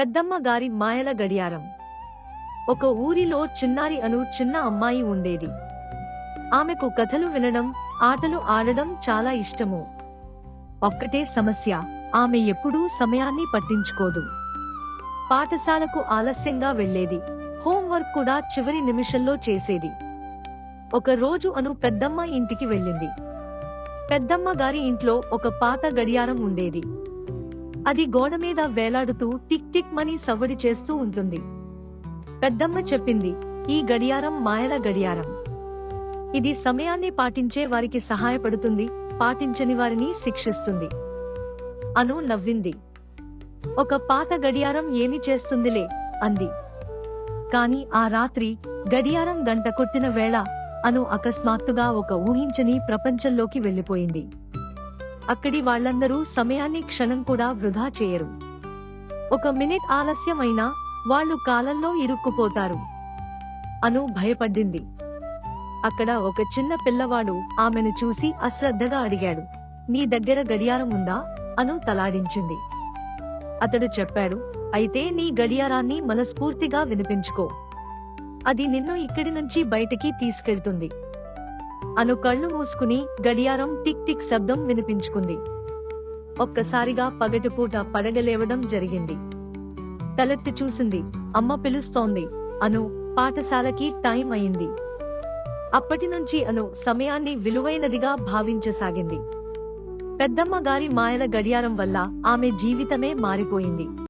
పెద్దమ్మ గారి మాయల గడియారం. ఒక ఊరిలో చిన్నారి అను చిన్న అమ్మాయి ఉండేది. ఆమెకు కథలు వినడం ఆటలు ఆడడం చాలా ఇష్టము. ఒక్కటే సమస్య ఆమె ఎప్పుడూ సమయాన్ని పట్టించుకోదు. పాఠశాలకు ఆలస్యంగా వెళ్ళేది హోంవర్క్ కూడా చివరి నిమిషంలో చేసేది. ఒక రోజు అను పెద్దమ్మ ఇంటికి వెళ్ళింది. పెద్దమ్మ గారి ఇంట్లో ఒక పాత గడియారం ఉండేది. అది గోడ మీద వేలాడుతూ టిక్ టిక్ మని సవ్వడి చేస్తూ ఉంటుంది. పెద్దమ్మ చెప్పింది ఈ గడియారం మాయల గడియారం. ఇది సమయాన్ని పాటించే వారికి సహాయపడుతుంది పాటించని వారిని శిక్షిస్తుంది. అను నవ్వింది. ఒక పాత గడియారం ఏమి చేస్తుందిలే? అంది. కాని ఆ రాత్రి గడియారం గంట కొట్టిన వేళ అను అకస్మాత్తుగా ఒక ఊహించని ప్రపంచంలోకి వెళ్ళిపోయింది అక్కడి వాళ్ళందరూ సమయాన్ని క్షణం కూడా వృధా చేయరు. ఒక మినిట్ ఆలస్యమైనా వాళ్ళు కాలంలో ఇరుక్కుపోతారు. అను భయపడ్డింది. అక్కడ ఒక చిన్న పిల్లవాడు ఆమెను చూసి అశ్రద్ధగా అడిగాడు. నీ దగ్గర గడియారం ఉందా? అను తలాడించింది. అతడు చెప్పాడు అయితే నీ గడియారాన్ని మనస్ఫూర్తిగా వినిపించుకో. అది నిన్ను ఇక్కడి నుంచి బయటికి తీసుకెళ్తుంది. అను కళ్ళు మూసుకుని గడియారం టిక్ టిక్ శబ్దం వినిపించుకుంది. ఒక్కసారిగా పగటిపూట పడగలేవడం జరిగింది. తలెత్తి చూసింది అమ్మ పిలుస్తోంది అను పాఠశాలకి టైం అయింది. అప్పటి నుంచి అను సమయాన్ని విలువైనదిగా భావించసాగింది. పెద్దమ్మ గారి మాయల గడియారం వల్ల ఆమె జీవితమే మారిపోయింది.